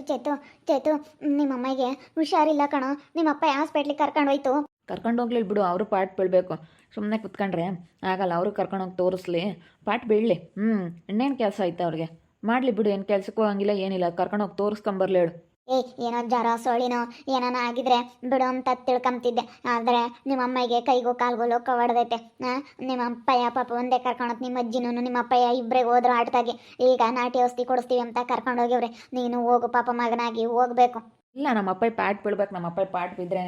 ಚೇತು ಚೇತು ಚೇತು ನಿಮ್ಮ ಅಮ್ಮಗೆ ಹುಷಾರಿಲ್ಲ ಕಣೋ. ನಿಮ್ಮಪ್ಪ ಹಾಸ್ಪಿಟ್ಲಿಗೆ ಕರ್ಕೊಂಡು ಹೋಯ್ತು ಕರ್ಕೊಂಡು ಹೋಗ್ಲಿ ಬಿಡು, ಅವರು ಪಾಠ ಬೀಳ್ಬೇಕು. ಸುಮ್ಮನೆ ಕುತ್ಕೊಂಡ್ರೆ ಆಗಲ್ಲ, ಅವರು ಕರ್ಕೊಂಡೋಗಿ ತೋರಿಸ್ಲಿ. ಪಾಠ ಬೀಳಲಿ. ಹ್ಞೂ ಇನ್ನೇನು ಕೆಲಸ ಆಯ್ತು ಅವ್ರಿಗೆ? ಮಾಡಲಿ ಬಿಡು, ಏನು ಕೆಲಸಕ್ಕೂ ಹಂಗಿಲ್ಲ ಏನಿಲ್ಲ. ಕರ್ಕೊಂಡೋಗಿ ತೋರಿಸ್ಕೊಂಬರ್ಲಿ ಹೇಳು. ಏ, ಏನೋ ಜ್ವರ ಸೋಳಿನೋ ಏನಾನ ಆಗಿದ್ರೆ ಬಿಡು ಅಂತ ತಿಳ್ಕೊಂತಿದ್ದೆ ಆದರೆ ನಿಮ್ಮ ಅಮ್ಮಗೆ ಕೈಗೂ ಕಾಲ್ಗೂ ಲೋಕ ಹೊಡೆದೈತೆ ನಿಮ್ಮ ಅಪ್ಪಯ್ಯ, ಪಾಪ ಒಂದೇ ಕರ್ಕೊಂಡೋತ್ ನಿಮ್ಮ ಅಜ್ಜಿನೂ ನಿಮ್ಮ ಅಪ್ಪಯ್ಯ ಇಬ್ಬರಿಗೆ ಹೋದ್ರು ಆಟದಾಗೆ ಈಗ ನಾಟಿ ಔಷಧಿ ಕೊಡಿಸ್ತೀವಿ ಅಂತ ಕರ್ಕೊಂಡು ಹೋಗಿವ್ರೆ ನೀನು ಹೋಗು ಪಾಪ ಮಗನಾಗಿ, ಹೋಗ್ಬೇಕು. ಇಲ್ಲ ನಮ್ಮ ಪ್ಯಾಟ್ ಪಾಠ ಬೀಳ್ಬೇಕು ನಮ್ಮ ಪ್ಯಾಟ್ ಪಾಠ ಬಿದ್ದರೆ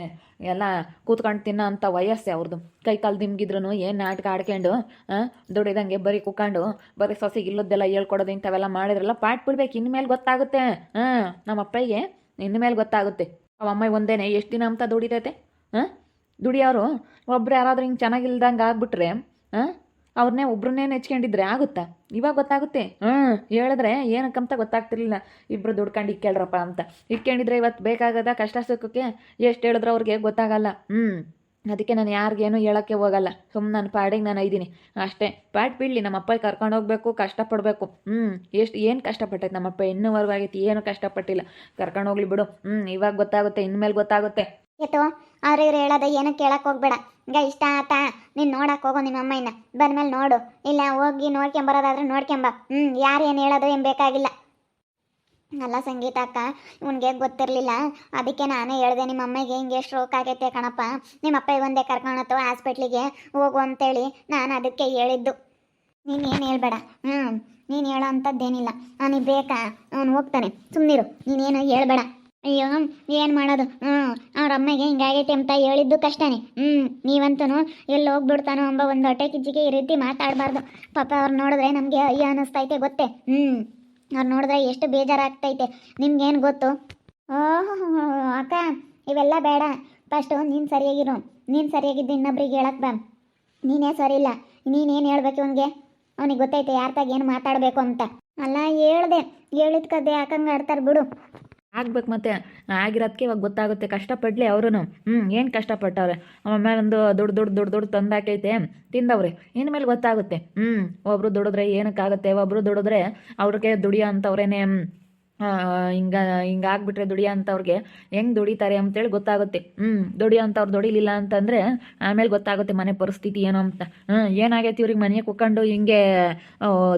ಎಲ್ಲ ಕೂತ್ಕೊಂಡು ತಿನ್ನೋ ಅಂಥ ವಯಸ್ಸೆ ಅವ್ರದ್ದು ಕೈ ಕಾಲು ದಿಮ್ಗಿದ್ರು ಏನು ನಾಟಕ ಆಡ್ಕೊಂಡು ದುಡಿದಂಗೆ ಬರೀ ಕುಕ್ಕೊಂಡು ಬರೀ ಸೊಸೆಗೆ ಇಲ್ಲದ್ದೆಲ್ಲ ಹೇಳ್ಕೊಡೋದು ಇಂಥವೆಲ್ಲ ಮಾಡಿದ್ರಲ್ಲ ಪ್ಯಾಟ್ ಬಿಡ್ಬೇಕು, ಇನ್ಮೇಲೆ ಗೊತ್ತಾಗುತ್ತೆ. ಹಾಂ ನಮ್ಮ ಇನ್ಮೇಲೆ ಗೊತ್ತಾಗುತ್ತೆ. ಅವ ಅಮ್ಮ ಒಂದೇನೆ, ಎಷ್ಟು ದಿನ ಅಂತ ದುಡಿತೈತೆ? ಹಾಂ ದುಡಿಯೋರು ಒಬ್ರು ಯಾರಾದರೂ ಹಿಂಗೆ ಚೆನ್ನಾಗಿಲ್ದಂಗೆ ಆಗ್ಬಿಟ್ರೆ ಹಾಂ ಅವ್ರನ್ನೇ ಒಬ್ರನ್ನೇ ನೆಚ್ಕೊಂಡಿದ್ರೆ ಆಗುತ್ತಾ? ಇವಾಗ ಗೊತ್ತಾಗುತ್ತೆ. ಹ್ಞೂ ಹೇಳಿದ್ರೆ ಏನಕ್ಕಂತ ಗೊತ್ತಾಗ್ತಿರ್ಲಿಲ್ಲ. ಇಬ್ಬರು ದುಡ್ಕೊಂಡು ಇಕ್ಕೇಳ್ರಪ್ಪ ಅಂತ. ಇಕ್ಕೊಂಡಿದ್ರೆ ಇವತ್ತು ಬೇಕಾಗದ ಕಷ್ಟ ಸುಖಕ್ಕೆ ಎಷ್ಟು ಹೇಳಿದ್ರೆ ಅವ್ರಿಗೆ ಗೊತ್ತಾಗಲ್ಲ. ಹ್ಞೂ ಅದಕ್ಕೆ ನಾನು ಯಾರಿಗೇನು ಹೇಳೋಕ್ಕೆ ಹೋಗಲ್ಲ. ಸುಮ್ಮನೆ ನನ್ನ ಪಾಡಿಗೆ ನಾನು ಇದ್ದೀನಿ. ಅಷ್ಟೇ. ಪಾಟ್ ಬಿಡಲಿ ನಮ್ಮ ಅಪ್ಪ ಕರ್ಕೊಂಡು ಹೋಗ್ಬೇಕು, ಕಷ್ಟಪಡಬೇಕು. ಹ್ಞೂ ಎಷ್ಟು, ಏನು ಕಷ್ಟಪಟ್ಟೈತೆ ನಮ್ಮಪ್ಪ? ಇನ್ನೂವರೆಗೂ ಆಗೈತಿ ಏನು ಕಷ್ಟಪಟ್ಟಿಲ್ಲ. ಕರ್ಕೊಂಡು ಹೋಗ್ಲಿ ಬಿಡು. ಹ್ಞೂ ಇವಾಗ ಗೊತ್ತಾಗುತ್ತೆ, ಇನ್ಮೇಲೆ ಗೊತ್ತಾಗುತ್ತೆ. ಏತು ಅವ್ರು ಇವ್ರು ಹೇಳೋದ ಏನೋ ಕೇಳಕ್ಕೆ ಹೋಗ್ಬೇಡ. ಈಗ ಇಷ್ಟ ಆತ, ನೀನು ನೋಡಕ್ಕೆ ಹೋಗೋ ನಿಮ್ಮ ಅಮ್ಮಯ್ಯನ ಬಂದ್ಮೇಲೆ ನೋಡು. ಇಲ್ಲ, ಹೋಗಿ ನೋಡ್ಕೊಂಬರೋದಾದ್ರೆ ನೋಡ್ಕೊಂಬ. ಹ್ಞೂ ಯಾರು ಏನು ಹೇಳೋದು ಏನು ಬೇಕಾಗಿಲ್ಲ. ಅಲ್ಲ ಸಂಗೀತ ಅಕ್ಕ, ಇವನಿಗೆ ಗೊತ್ತಿರಲಿಲ್ಲ. ಅದಕ್ಕೆ ನಾನೇ ಹೇಳಿದೆ, ನಿಮ್ಮ ಅಮ್ಮಗೆ ಹಿಂಗೆ ಸ್ಟ್ರೋಕ್ ಆಗೈತೆ ಕಣಪ್ಪ. ನಿಮ್ಮ ಅಪ್ಪ ಒಂದೇ ಕರ್ಕೊಳತ್ತು ಹಾಸ್ಪಿಟ್ಲಿಗೆ ಹೋಗು ಅಂತೇಳಿ ನಾನು ಅದಕ್ಕೆ ಹೇಳಿದ್ದು. ನೀನು ಏನು ಹೇಳ್ಬೇಡ. ಹ್ಞೂ ನೀನು ಹೇಳೋ ಅಂಥದ್ದೇನಿಲ್ಲ ಅವನಿಗೆ ಬೇಕಾ? ಅವನು ಹೋಗ್ತಾನೆ. ಸುಮ್ಮನಿರು ನೀನೇನು ಹೇಳ್ಬೇಡ. ಅಯ್ಯೋ, ಏನು ಮಾಡೋದು? ಹ್ಞೂ ಅವ್ರ ಅಮ್ಮಗೆ ಹಿಂಗಾಗೈತೆ ಅಂತ ಹೇಳಿದ್ದು ಕಷ್ಟನೇ. ಹ್ಞೂ ನೀವಂತೂ ಎಲ್ಲಿ ಹೋಗ್ಬಿಡ್ತಾನೋ ಅಂಬ ಒಂದು ಹೊಟ್ಟೆ ಕಿಚ್ಚಿಗೆ ಈ ರೀತಿ ಮಾತಾಡಬಾರ್ದು. ಪಾಪ ಅವ್ರು ನೋಡಿದ್ರೆ ನಮಗೆ ಅಯ್ಯೋ ಅನ್ನಿಸ್ತೈತೆ ಗೊತ್ತೇ. ಹ್ಞೂ ಅವ್ರು ನೋಡಿದ್ರೆ ಎಷ್ಟು ಬೇಜಾರಾಗ್ತೈತೆ. ನಿಮ್ಗೇನು ಗೊತ್ತು? ಓಹೋ, ಅಕ್ಕ, ಇವೆಲ್ಲ ಬೇಡ. ಫಸ್ಟು ನೀನು ಸರಿಯಾಗಿರು. ನೀನು ಸರಿಯಾಗಿದ್ದು ಇನ್ನೊಬ್ರಿಗೆ ಹೇಳಕ್ಕೆ ಬಾ. ನೀನೇ ಸರಿ ಇಲ್ಲ ನೀನೇನು ಹೇಳ್ಬೇಕು ಅವನಿಗೆ? ಅವನಿಗೆ ಗೊತ್ತೈತೆ ಯಾರ್ತಾಗ ಏನು ಮಾತಾಡಬೇಕು ಅಂತ. ಅಲ್ಲ, ಹೇಳ್ದೆ. ಹೇಳಿದ ಕದ್ದೆ ಯಾಕಂಗೆ ಆಡ್ತಾರೆ ಬಿಡು. ಆಗ್ಬೇಕು ಮತ್ತೆ. ಆಗಿರೋದಕ್ಕೆ ಇವಾಗ ಗೊತ್ತಾಗುತ್ತೆ. ಕಷ್ಟಪಡಲಿ ಅವರು ಹ್ಞೂ ಏನು ಕಷ್ಟಪಟ್ಟವ್ರೆ? ಆಮೇಲೆ ಒಂದು ದೊಡ್ಡ, ದುಡ್ಡು ದುಡ್ಡು ದುಡ್ಡು ತಂದಾಕೈತೆ. ತಿಂದವ್ರೆ. ಇನ್ಮೇಲೆ ಗೊತ್ತಾಗುತ್ತೆ. ಹ್ಞೂ ಒಬ್ಬರು ದುಡಿದ್ರೆ ಏನಕ್ಕಾಗುತ್ತೆ? ಒಬ್ಬರು ದುಡಿದ್ರೆ ಅವ್ರಿಗೆ ದುಡಿಯೋ ಅಂಥವ್ರೇನೆ ಹಿಂಗ, ಹಿಂಗೆ ಆಗ್ಬಿಟ್ರೆ ದುಡಿಯೋ ಅಂಥವ್ರಿಗೆ ಹೆಂಗೆ ದುಡಿತಾರೆ ಅಂತೇಳಿ ಗೊತ್ತಾಗುತ್ತೆ. ಹ್ಞೂ ದುಡಿಯೋ ಅಂಥವ್ರು ದುಡಿಲಿಲ್ಲ ಅಂತಂದ್ರೆ ಆಮೇಲೆ ಗೊತ್ತಾಗುತ್ತೆ ಮನೆ ಪರಿಸ್ಥಿತಿ ಏನು ಅಂತ. ಹ್ಞೂ ಏನಾಗೈತಿ ಇವ್ರಿಗೆ ಮನೆಗೆ ಕುಕ್ಕೊಂಡು ಹಿಂಗೆ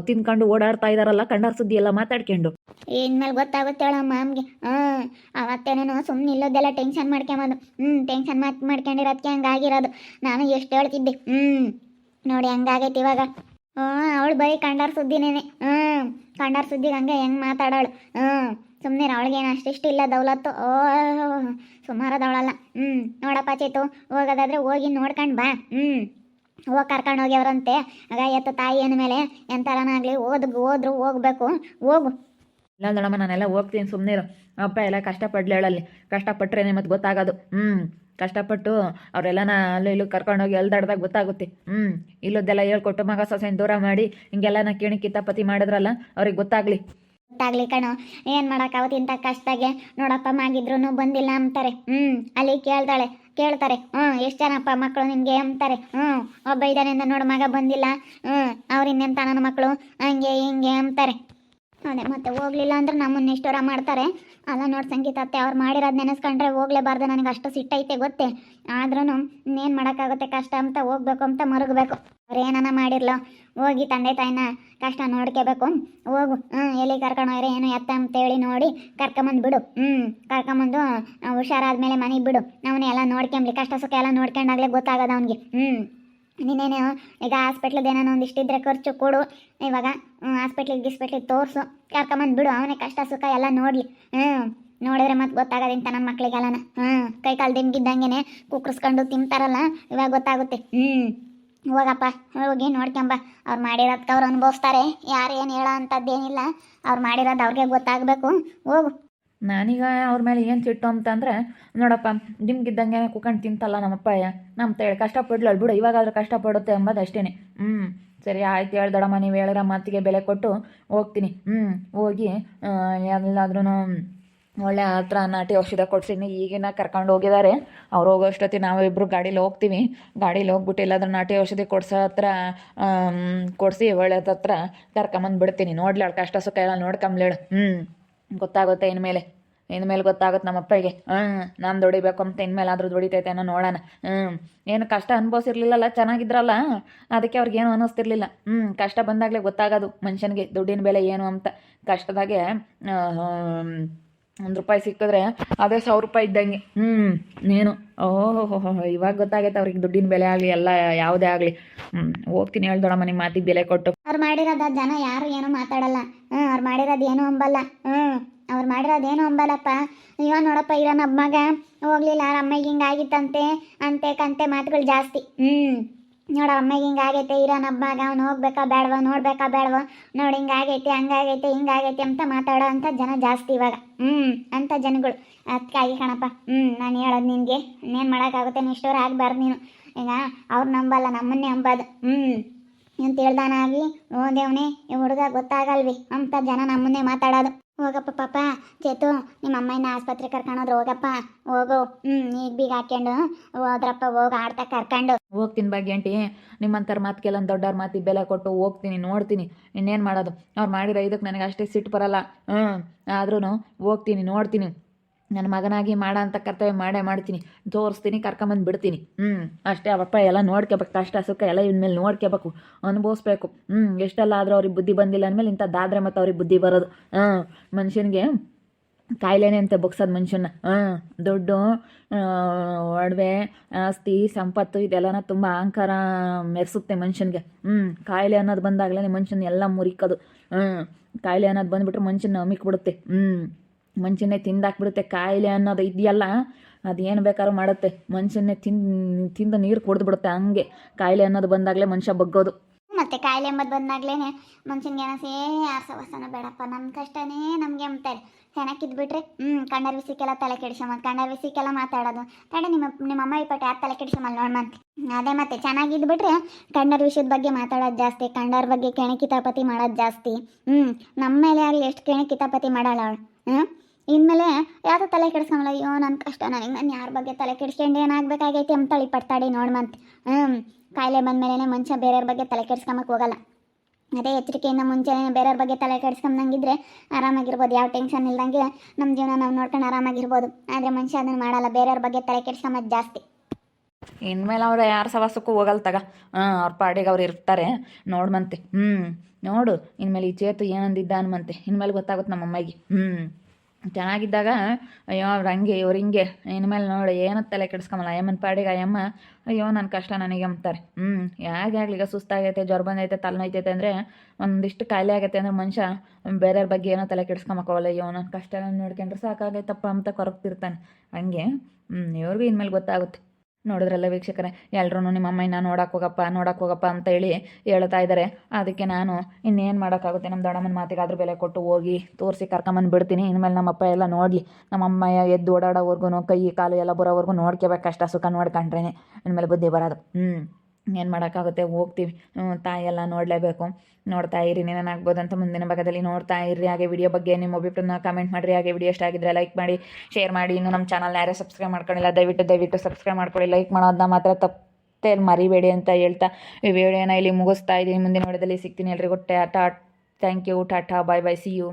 ತಿನ್ಕೊಂಡು ಓಡಾಡ್ತಾ ಇದಾರಲ್ಲ ಕಂಡಾರ ಸುದ್ದಿ ಎಲ್ಲ ಮಾತಾಡ್ಕೊಂಡು. ಇನ್ಮೇಲೆ ಗೊತ್ತಾಗುತ್ತೆ ಹೇಳ ಮಾಮ್ಗೆ ಹ್ಮ್ ಅವತ್ತೇನೇನೋ ಸುಮ್ಮನೆ ಇಲ್ಲೋದೆಲ್ಲ ಟೆನ್ಷನ್ ಮಾಡ್ಕೊಂಬೋದು. ಹ್ಞೂ ಟೆನ್ಷನ್ ಮಾತ್ ಮಾಡ್ಕೊಂಡಿರೋದಕ್ಕೆ ಹಂಗಾಗಿರೋದು ನಾನು ಎಷ್ಟು ಹೇಳ್ತಿದ್ದೆ. ಹ್ಞೂ ನೋಡಿ ಹಂಗಾಗೈತೆ ಇವಾಗ. ಹ್ಞೂ ಅವಳು ಬರೀ ಕಂಡಾರ್ ಸುದ್ದಿನೇನೆ. ಹ್ಞೂ ಕಂಡಾರ ಸುದ್ದಿ ಹಂಗೆ ಹೆಂಗೆ ಮಾತಾಡೋಳು? ಹ್ಞೂ ಸುಮ್ಮನೆ ಅವಳಿಗೇನು ಅಷ್ಟಿಷ್ಟು ಇಲ್ಲ ದೌಲತ್ತು. ಓ ಸುಮಾರದವಳಲ್ಲ ಹ್ಞೂ ನೋಡಪ್ಪ ಚೇತು, ಹೋಗೋದಾದ್ರೆ ಹೋಗಿ ನೋಡ್ಕೊಂಡು ಬಾ. ಹ್ಞೂ ಹೋಗಿ ಕರ್ಕೊಂಡು ಹೋಗ್ಯವ್ರಂತೆ ಆಗ ಎತ್ತ ತಾಯಿ ಅಂದ ಮೇಲೆ? ಎಂಥರನಾಗಲಿ ಓದ್ ಹೋದ್ರು ಹೋಗ್ಬೇಕು. ಹೋಗು. ಇಲ್ಲ ದೊಡಮ್ಮ ನಾನೆಲ್ಲ ಹೋಗ್ತೀನಿ ಸುಮ್ಮನೆ ಅಪ್ಪ ಎಲ್ಲ ಕಷ್ಟಪಡ್ಲೇಳಲ್ಲಿ ಕಷ್ಟಪಟ್ರೇನೆ ಮತ್ತೆ ಗೊತ್ತಾಗೋದು. ಹ್ಞೂ ಕಷ್ಟಪಟ್ಟು ಅವರೆಲ್ಲನ ಅಲ್ಲೂ ಇಲ್ಲೂ ಕರ್ಕೊಂಡೋಗಿ ಎಲ್ದಾಡ್ದಾಗ ಗೊತ್ತಾಗುತ್ತೆ. ಹ್ಞೂ ಇಲ್ಲದ್ದೆಲ್ಲ ಹೇಳ್ಕೊಟ್ಟು ಮಗ ಸೊಸೆನ ದೂರ ಮಾಡಿ ಹಿಂಗೆಲ್ಲ ಕಿಣಿ ಕಿತ್ತಾಪತಿ ಮಾಡಿದ್ರಲ್ಲ, ಅವ್ರಿಗೆ ಗೊತ್ತಾಗ್ಲಿ. ಗೊತ್ತಾಗ್ಲಿ ಕಣೋ, ಏನು ಮಾಡೋಕ್ಕಾವತ್ತು ಇಂಥ ಕಷ್ಟಾಗೆ? ನೋಡಪ್ಪ ಮಾಗಿದ್ರು ಬಂದಿಲ್ಲ ಅಂತಾರೆ. ಹ್ಞೂ ಅಲ್ಲಿ ಕೇಳ್ತಾಳೆ ಕೇಳ್ತಾರೆ. ಹ್ಞೂ ಎಷ್ಟು ಜನಪ್ಪ ಮಕ್ಕಳು ನಿಮಗೆ ಅಂತಾರೆ. ಹ್ಞೂ ಒಬ್ಬ ಇದ್ದಾನೆಂದ ನೋಡು ಮಗ ಬಂದಿಲ್ಲ. ಹ್ಞೂ ಅವ್ರು ಇನ್ನೆಂತ ನನ್ನ ಮಕ್ಕಳು ಹಂಗೆ, ಹಿಂಗೆ ಅಂತಾರೆ. ಅದೇ, ಮತ್ತೆ ಹೋಗ್ಲಿಲ್ಲ ಅಂದ್ರೆ ನಮ್ಮನ್ನ ಎಷ್ಟೋರ ಮಾಡ್ತಾರೆ? ಅಲ್ಲ ನೋಡಿ ಸಂಗೀತ ಅತ್ತೆ, ಅವ್ರು ಮಾಡಿರೋದು ನೆನೆಸ್ಕೊಂಡ್ರೆ ಹೋಗ್ಲೇಬಾರ್ದು ನನಗೆ ಅಷ್ಟು ಸಿಟ್ಟೈತೆ ಗೊತ್ತೇ? ಆದ್ರೂ ಇನ್ನೇನು ಮಾಡೋಕ್ಕಾಗುತ್ತೆ ಕಷ್ಟ ಅಂತ ಹೋಗ್ಬೇಕು ಅಂತ ಮರುಗಬೇಕು. ಅವ್ರು ಏನನ ಮಾಡಿರ್ಲೋ, ಹೋಗಿ ತಂದೆ ತಾಯಿನ ಕಷ್ಟ ನೋಡ್ಕೋಬೇಕು. ಹೋಗು ಹ್ಞೂ ಎಲ್ಲಿ ಕರ್ಕೊಂಡೋಗ್ರೆ ಏನು ಎತ್ತ ಅಂತೇಳಿ ನೋಡಿ ಕರ್ಕೊಂಬಂದು ಬಿಡು. ಹ್ಞೂ ಕರ್ಕೊಂಬಂದು, ಹುಷಾರಾದ್ಮೇಲೆ ಮನೆಗೆ ಬಿಡು. ಅವನು ಎಲ್ಲ ನೋಡ್ಕೊಂಬ್ಲಿ ಕಷ್ಟ ಸುಖ ಎಲ್ಲ ನೋಡ್ಕೊಂಡಾಗಲೇ ಗೊತ್ತಾಗೋದು ಅವ್ನಿಗೆ. ಹ್ಞೂ ನೀನೇನು ಈಗ ಹಾಸ್ಪಿಟ್ಲದ್ದು ಏನಾನ ಒಂದಿಷ್ಟಿದ್ರೆ ಖರ್ಚು ಕೊಡು. ಇವಾಗ ಹಾಸ್ಪಿಟ್ಲಿಗೆ ಗಿಸ್ಪಿಟ್ಲಿಗೆ ತೋರಿಸು. ಕರ್ಕೊಂಬಂದು ಬಿಡು, ಅವನೇ ಕಷ್ಟ ಸುಖ ಎಲ್ಲ ನೋಡಲಿ. ಹ್ಞೂ ನೋಡಿದ್ರೆ ಮತ್ತೆ ಗೊತ್ತಾಗೋದಿಂತ ನಮ್ಮ ಮಕ್ಳಿಗೆಲ್ಲನ. ಹ್ಞೂ ಕೈ ಕಾಲು ದಿಂಗಿದ್ದಂಗೆ ಕುಕ್ಕರ್ಸ್ಕೊಂಡು ತಿಂತಾರಲ್ಲ, ಇವಾಗ ಗೊತ್ತಾಗುತ್ತೆ. ಹ್ಞೂ ಹೋಗಪ್ಪ, ಹೋಗಿ ನೋಡ್ಕೊಂಬ. ಅವ್ರು ಮಾಡಿರೋದಕ್ಕೆ ಅವ್ರು ಅನುಭವಿಸ್ತಾರೆ. ಯಾರು ಏನು ಹೇಳೋ ಅಂಥದ್ದೇನಿಲ್ಲ ಅವ್ರು ಮಾಡಿರೋದು ಅವ್ರಿಗೆ ಗೊತ್ತಾಗಬೇಕು. ಹೋಗು. ನಾನೀಗ ಅವ್ರ ಮೇಲೆ ಏನು ತಿಟ್ಟು ಅಂತಂದ್ರೆ, ನೋಡಪ್ಪ, ನಿಮ್ಗಿದ್ದಂಗೆ ಕುಕ್ಕಂಡು ತಿಂತಲ್ಲ ನಮ್ಮಪ್ಪ ನಮ್ಮ ತೇಳಿ ಕಷ್ಟಪಡ್ಲಳು ಬಿಡು ಇವಾಗಾದ್ರೂ ಕಷ್ಟಪಡುತ್ತೆ ಎಂಬುದು ಅಷ್ಟೇ ಹ್ಞೂ ಸರಿ ಆಯ್ತು ಹೇಳ್ದಡಮ್ಮ ನೀವು ಹೇಳಿರೋ ಮಾತಿಗೆ ಬೆಲೆ ಕೊಟ್ಟು ಹೋಗ್ತೀನಿ. ಹ್ಞೂ ಹೋಗಿ ಎಲ್ಲಾದ್ರೂ ಒಳ್ಳೆ ಹತ್ರ ನಾಟಿ ಔಷಧ ಕೊಡ್ಸಿನಿ ಈಗಿನ ಕರ್ಕೊಂಡು ಹೋಗಿದ್ದಾರೆ ಅವ್ರು ಹೋಗೋಷ್ಟೊತ್ತಿಗೆ ಅಷ್ಟೊತ್ತಿ ನಾವಿಬ್ಬರು ಗಾಡೀಲಿ ಹೋಗ್ತೀವಿ. ಗಾಡೀಲಿ ಹೋಗ್ಬಿಟ್ಟು ಎಲ್ಲಾದ್ರೂ ನಾಟಿ ಔಷಧಿ ಕೊಡ್ಸೋ ಹತ್ರ ಕೊಡಿಸಿ ಒಳ್ಳೆದ ಹತ್ರ ಕರ್ಕೊಂಬಂದು ಬಿಡ್ತೀನಿ ನೋಡ್ಲಾಳು ಕಷ್ಟ ಸುಖ ಎಲ್ಲ ನೋಡ್ಕೊಂಬ್ಲೇಳು ಹ್ಞೂ ಗೊತ್ತಾಗುತ್ತೆ ಇನ್ಮೇಲೆ. ಇನ್ಮೇಲೆ ಗೊತ್ತಾಗುತ್ತೆ ನಮ್ಮ ಅಪ್ಪಗೆ ಹ್ಞೂ ನಾನು ದುಡಿಬೇಕು ಅಂತ ಇನ್ಮೇಲೆ ಆದರೂ ದುಡಿತೈತೆ ಅನ್ನೋ ನೋಡೋಣ. ಹ್ಞೂ ಏನು ಕಷ್ಟ ಅನುಭವಿಸಿರ್ಲಿಲ್ಲಲ್ಲ, ಚೆನ್ನಾಗಿದ್ರಲ್ಲ? ಅದಕ್ಕೆ ಅವ್ರಿಗೇನು ಅನ್ನಿಸ್ತಿರ್ಲಿಲ್ಲ ಹ್ಞೂ ಕಷ್ಟ ಬಂದಾಗಲೇ ಗೊತ್ತಾಗೋದು ಮನುಷ್ಯನಿಗೆ ದುಡ್ಡಿನ ಬೆಲೆ ಏನು ಅಂತ. ಕಷ್ಟದಾಗೆ ಒಂದು ರೂಪಾಯಿ ಸಿಕ್ಕಿದ್ರೆ ಅದೇ ಸಾವಿರ ರೂಪಾಯಿ ಇದ್ದಂಗೆ. ಹ್ಞೂ ನೀನು. ಓಹೋ ಇವಾಗ ಗೊತ್ತಾಗೈತೆ ಅವ್ರಿಗೆ ದುಡ್ಡಿನ ಬೆಲೆ ಆಗಲಿ, ಎಲ್ಲ ಯಾವುದೇ ಆಗಲಿ. ಹ್ಞೂ ಹೋಗ್ತೀನಿ ಹೇಳ್ದೊಡಮ್ಮ ನಿಮ್ಮ ಮಾತಿಗೆ ಬೆಲೆ ಕೊಟ್ಟು. ಅವ್ರು ಮಾಡಿರೋದ ಜನ ಯಾರು ಏನು ಮಾತಾಡಲ್ಲ. ಹ್ಞೂ ಅವ್ರು ಮಾಡಿರೋದು ಏನು ಅಂಬಲ್ಲ. ಹ್ಞೂ ಅವ್ರು ಮಾಡಿರೋದು ಏನು ಅಂಬಲ್ಲಪ್ಪ. ಇವ ನೋಡಪ್ಪ ಇರೋ ನಮ್ಮ ಮಗ. ಹೋಗ್ಲಿಲ್ಲ ಅವ್ರ ಅಮ್ಮಗೆ ಹಿಂಗಾಗಿತ್ತಂತೆ ಅಂತೆ, ಕಂತೆ ಮಾತುಗಳು ಜಾಸ್ತಿ. ಹ್ಞೂ ನೋಡ ಅಮ್ಮಗೆ ಹಿಂಗಾಗೈತೆ ಇರೋ ನಮ್ಮ ಮಗ ಅವ್ನು ಹೋಗ್ಬೇಕಾ ಬೇಡವ, ನೋಡ್ಬೇಕಾ ಬೇಡವ? ನೋಡಿ, ಹಿಂಗಾಗೈತೆ, ಹಂಗಾಗೈತೆ, ಹಿಂಗಾಗೈತೆ ಅಂತ ಮಾತಾಡೋ ಅಂತ ಜನ ಜಾಸ್ತಿ ಇವಾಗ. ಹ್ಞೂ ಅಂತ ಜನಗಳು. ಅದಕ್ಕಾಗಿ ಕಣಪ್ಪ ಹ್ಞೂ ನಾನು ಹೇಳೋದು ನಿನಗೆ. ಇನ್ನೇನು ಮಾಡೋಕ್ಕಾಗುತ್ತೆ? ಇಷ್ಟೋರು ಆಗಬಾರ್ದು ನೀನು. ಈಗ ಅವ್ರು ನಂಬಲ್ಲ, ನಮ್ಮನ್ನೇ ನಂಬೋದು. ಹ್ಞೂ ಅಂತ ಹೇಳ್ದಾನಾಗಿ ಓ ಈ ಹುಡುಗ ಗೊತ್ತಾಗಲ್ವಿ. ಅಂತ ಜನ ನಮ್ಮನ್ನೇ ಮಾತಾಡೋದು. ಹೋಗಪ್ಪ ಪಾಪ. ಚೇತು, ನಿಮ್ಮ ಅಮ್ಮನ ಆಸ್ಪತ್ರೆ ಕರ್ಕೊಂಡೋದ್ರು ಹೋಗಪ್ಪ. ಹೋಗು. ಹ್ಮ್, ಈಗ ಬೀಗ ಹಾಕ್ಕೊಂಡು ಹೋದ್ರಪ್ಪ, ಹೋಗಿ. ಆಡ್ತಾ ಕರ್ಕೊಂಡು. ಹೋಗ್ತೀನಿ ಭಾಗ್ಯಂಟಿ ನಿಮ್ಮಂಥರ ಮಾತಿಗೆಲ್ಲ ದೊಡ್ಡವ್ರ ಮಾತಿಗೆ ಬೆಲೆ ಕೊಟ್ಟು ಹೋಗ್ತೀನಿ, ನೋಡ್ತೀನಿ. ಇನ್ನೇನು ಮಾಡೋದು? ಅವ್ರು ಮಾಡಿರೋ ಇದಕ್ಕೆ ನನಗೆ ಅಷ್ಟೇ ಸಿಟ್ಟು ಬರಲ್ಲ. ಹ್ಞೂ ಆದ್ರೂ ಹೋಗ್ತೀನಿ, ನೋಡ್ತೀನಿ. ನನ್ನ ಮಗನಾಗಿ ಮಾಡ ಅಂತ ಕರ್ತವ್ಯ ಮಾಡೇ ಮಾಡ್ತೀನಿ. ತೋರಿಸ್ತೀನಿ ಕರ್ಕೊಂಬಂದು ಬಿಡ್ತೀನಿ ಹ್ಞೂ ಅಷ್ಟೇ ಅವಪ್ಪ, ಎಲ್ಲ ನೋಡ್ಕೋಬೇಕು. ಕಷ್ಟ, ಸುಖ ಎಲ್ಲ ಇನ್ಮೇಲೆ ನೋಡ್ಕೋಬೇಕು. ಅನುಭವಿಸ್ಬೇಕು. ಹ್ಞೂ ಎಷ್ಟೆಲ್ಲ ಆದರೂ ಅವ್ರಿಗೆ ಬುದ್ಧಿ ಬಂದಿಲ್ಲ ಅಂದಮೇಲೆ ದಾದ್ರೆ ಮತ್ತು ಅವ್ರಿಗೆ ಬುದ್ಧಿ ಬರೋದು. ಹಾಂ, ಮನುಷ್ಯನಿಗೆ ಕಾಯಿಲೆನೇ ಅಂತ ಬಗ್ಸೋದು ಮನುಷ್ಯನ ಹಾಂ, ದುಡ್ಡು ಒಡವೆ, ಆಸ್ತಿ, ಸಂಪತ್ತು, ಇದೆಲ್ಲನ ತುಂಬ ಅಹಂಕಾರ ಮೆರೆಸುತ್ತೆ ಮನುಷ್ಯನಿಗೆ. ಹ್ಞೂ ಕಾಯಿಲೆ ಅನ್ನೋದು ಬಂದಾಗಲೇ ಮನುಷ್ಯನ ಎಲ್ಲ ಮುರಿಕೋದು. ಹ್ಞೂ ಕಾಯಿಲೆ ಅನ್ನೋದು ಬಂದುಬಿಟ್ರೆ ಮನುಷ್ಯನ ಅಮಿಕ್ಬಿಡುತ್ತೆ ಹ್ಞೂ ಮನುಷ್ಯನೇ ತಿಂದಾಕ್ಬಿಡುತ್ತೆ ಕಾಯಿಲೆ ಅನ್ನೋದು ಇದೆಯಲ್ಲ, ಅದೇನು ಬೇಕಾದ್ರೂ ಮಾಡುತ್ತೆ. ಮನುಷ್ಯನ್ನೇ ತಿಂದು ತಿಂದು ನೀರು ಕುಡಿದ್ಬಿಡುತ್ತೆ ಹಂಗೆ. ಕಾಯಿಲೆ ಅನ್ನೋದು ಬಂದಾಗಲೇ ಮನುಷ್ಯ ಬಗ್ಗೋದು. ಮತ್ತೆ ಕಾಯಿಲೆ ಎಂಬುದು ಬಂದಾಗ್ಲೇ ಮನುಷ್ಯನಿಗೆ ಏನಸೇ ಯಾರ ಸವಸನ ಬೇಡಪ್ಪ. ನಮ್ಮ ಕಷ್ಟನೇ ನಮಗೆ ಅಂತಾರೆ ಚೆನ್ನಾಗಿದ್ಬಿಟ್ರೆ ಹ್ಞೂ ಕಣ್ಣರ್ ವಿಸಿಕೆಲ್ಲ ತಲೆ ಕೆಡಿಸೋಮ ಕಣ್ಣರ್ ವಿಸಿಕೆಲ್ಲ ಮಾತಾಡೋದು. ತಡೆ ನಿಮ್ಮ ನಿಮ್ಮ ಅಮ್ಮ ಪಟ್ಟೆ ಯಾರು ತಲೆ ಕೆಡಿಸೋಮಲ್ಲ ನೋಡ್ಮಂತ ಅದೇ ಮತ್ತೆ ಚೆನ್ನಾಗಿದ್ಬಿಟ್ರೆ ಕಣ್ಣರ್ ವಿಷಯದ ಬಗ್ಗೆ ಮಾತಾಡೋದು ಜಾಸ್ತಿ, ಕಣ್ಣರ್ ಬಗ್ಗೆ ಕೆಣಕಿತಾಪತಿ ಮಾಡೋದು ಜಾಸ್ತಿ. ಹ್ಞೂ ನಮ್ಮ ಮೇಲೆ ಆಗಲಿ ಎಷ್ಟು ಕೆಣಕಿತಾಪತಿ ಕಿತಾಪತಿ ಮಾಡಲ್ಲ ಅವಳು ಹ್ಞೂ ಇನ್ಮೇಲೆ ಯಾವುದು ತಲೆ ಕೆಡಿಸ್ಕೊಂಬಲ್ಲ ಅಯ್ಯೋ ನನ್ನ ಕಷ್ಟ, ನನಗೆ ನಾನು ಯಾರ ಬಗ್ಗೆ ತಲೆ ಕೆಡಿಸ್ಕೊಂಡು ಏನಾಗಬೇಕಾಗೈತಿ ಅಂತಳಿ ಪಡ್ತಾಡಿ ನೋಡ್ಮಂತ ಹ್ಞೂ ಕಾಯಿಲೆ ಬಂದಮೇಲೆ ಮನುಷ್ಯ ಬೇರೆಯವ್ರ ಬಗ್ಗೆ ತಲೆ ಕೆಡಿಸ್ಕೊಂಬಕ್ಕೆ ಹೋಗಲ್ಲ. ಅದೇ ಎಚ್ಚರಿಕೆಯಿಂದ ಮುಂಚೆನೇ ಬೇರೆಯವ್ರ ಬಗ್ಗೆ ತಲೆ ಕೆಡಿಸ್ಕೊಂಬಂಗಿದ್ರೆ ಆರಾಮಾಗಿರ್ಬೋದು, ಯಾವ ಟೆನ್ಷನ್ ಇಲ್ದಂಗೆ ನಮ್ಮ ಜೀವನ ನಾವು ನೋಡ್ಕೊಂಡು ಆರಾಮಾಗಿರ್ಬೋದು. ಆದರೆ ಮನುಷ್ಯ ಅದನ್ನು ಮಾಡಲ್ಲ, ಬೇರೆಯವ್ರ ಬಗ್ಗೆ ತಲೆ ಕೆಡಿಸ್ಕೊಂಬದು ಜಾಸ್ತಿ. ಇನ್ಮೇಲೆ ಅವ್ರು ಯಾರು ಸವಾಸಕ್ಕೂ ಹೋಗಲ್ಲ ತಗ. ಹಾಂ, ಅವ್ರ ಪಾಡಿಗೆ ಅವ್ರು ಇರ್ತಾರೆ. ನೋಡ್ಮಂತೆ ಹ್ಞೂ ನೋಡು, ಇನ್ಮೇಲೆ ಈ ಚೇತು ಏನಂದಿದ್ದ ಅನ್ಮಂತೆ. ಇನ್ಮೇಲೆ ಗೊತ್ತಾಗುತ್ತೆ ನಮ್ಮ ಅಮ್ಮಗೆ ಹ್ಞೂ ಚೆನ್ನಾಗಿದ್ದಾಗ, ಅಯ್ಯೋ, ಅವ್ರು ಹಂಗೆ, ಇವ್ರು ಹಿಂಗೆ ಇನ್ಮೇಲೆ ನೋಡಿ, ಏನೋ ತಲೆ ಕೆಡಿಸ್ಕೊಂಬಲ್ಲ, ಅಯ್ಯಮ್ಮನ ಪಾಡಿಗೆ ಅಯ್ಯಮ್ಮ, ಅಯ್ಯೋ ನನ್ನ ಕಷ್ಟ ನನಗೆ ಅಂಬ್ತಾರೆ. ಹ್ಞೂ ಯಾಕೆ ಈಗ ಸುಸ್ತಾಗೈತೆ, ಜ್ವರ ಬಂದೈತೆ, ತಲೆನೋಯ್ತೈತೆ ಅಂದರೆ ಒಂದಿಷ್ಟು ಕಾಯಿಲೆ ಆಗೈತೆ ಅಂದರೆ ಮನುಷ್ಯ ಬೇರೆಯವ್ರ ಬಗ್ಗೆ ಏನೋ ತಲೆ ಕೆಡಿಸ್ಕೊಂಬಕ್ಕೋಲ್ಲ ಅಯ್ಯೋ ನನ್ನ ಕಷ್ಟ ನೋಡ್ಕೊಂಡ್ರೆ ಸಾಕಾಗೈತಪ್ಪ ಅಂತ ಕೊರಗ್ತಿರ್ತಾನೆ. ಹಂಗೆ ಹ್ಞೂ ಇವ್ರಿಗೂ ಇನ್ಮೇಲೆ ಗೊತ್ತಾಗುತ್ತೆ. ನೋಡಿದ್ರಲ್ಲ ವೀಕ್ಷಕರೇ ಎಲ್ಲರೂ ನಿಮ್ಮ ಅಮ್ಮನ ನೋಡಕ್ಕೆ ಹೋಗಪ್ಪ ನೋಡಕ್ಕೆ ಹೋಗಪ್ಪ ಅಂತ ಹೇಳಿ ಹೇಳ್ತಾ ಇದ್ದಾರೆ ಅದಕ್ಕೆ ನಾನು ಇನ್ನೇನು ಮಾಡೋಕ್ಕಾಗುತ್ತೆ ನಮ್ಮ ದೊಡ್ಡಮ್ಮನ ಮಾತಿಗಾದ್ರೂ ಬೆಲೆ ಕೊಟ್ಟು ಹೋಗಿ ತೋರಿಸಿ ಕರ್ಕೊಂಬಂದು ಬಿಡ್ತೀನಿ. ಇನ್ಮೇಲೆ ನಮ್ಮಪ್ಪ ಎಲ್ಲ ನೋಡಲಿ. ನಮ್ಮಮ್ಮ ಎದ್ದು ಓಡಾಡೋವರೆಗೂ ಕೈ, ಕಾಲು ಎಲ್ಲ ಬರೋವರೆಗೂ ನೋಡ್ಕೋಬೇಕು ಕಷ್ಟ ಸುಖ ನೋಡ್ಕೊಂಡ್ರೇ ಇನ್ಮೇಲೆ ಬುದ್ಧಿ ಬರೋದು. ಹ್ಞೂ ಏನು ಮಾಡೋಕ್ಕಾಗುತ್ತೆ? ಹೋಗ್ತೀವಿ. ತಾಯಿಯೆಲ್ಲ ನೋಡಲೇಬೇಕು. ನೋಡ್ತಾ ಇರಿ ಏನಾಗ್ಬೋದು ಅಂತ ಮುಂದಿನ ಭಾಗದಲ್ಲಿ ನೋಡ್ತಾ ಇರಿ. ಹಾಗೆ ವಿಡಿಯೋ ಬಗ್ಗೆ ನಿಮ್ಮ ಅಭಿಪ್ರಾಯನ ಕಮೆಂಟ್ ಮಾಡಿರಿ. ಹಾಗೆ ವಿಡಿಯೋ ಇಷ್ಟ ಆಗಿದ್ರೆ ಲೈಕ್ ಮಾಡಿ ಶೇರ್ ಮಾಡಿ. ಇನ್ನು ನಮ್ಮ ಚಾನಲ್ನ ಯಾರೇ ಸಬ್ಸ್ಕ್ರೈಬ್ ಮಾಡ್ಕೊಂಡಿಲ್ಲ, ದಯವಿಟ್ಟು ದಯವಿಟ್ಟು ಸಬ್ಸ್ಕ್ರೈಬ್ ಮಾಡ್ಕೊಳ್ಳಿ. ಲೈಕ್ ಮಾಡೋದನ್ನ ಮಾತ್ರ ತಪ್ಪೇ ಮರಿಬೇಡಿ ಅಂತ ಹೇಳ್ತಾ ಈ ವಿಡಿಯೋನ ಇಲ್ಲಿ ಮುಗಿಸ್ತಾ ಇದ್ದೀನಿ. ಮುಂದಿನ ವಿಡಿಯೋದಲ್ಲಿ ಸಿಗ್ತೀನಿ ಎಲ್ರಿಗೂ. Tata thank you tata bye bye see you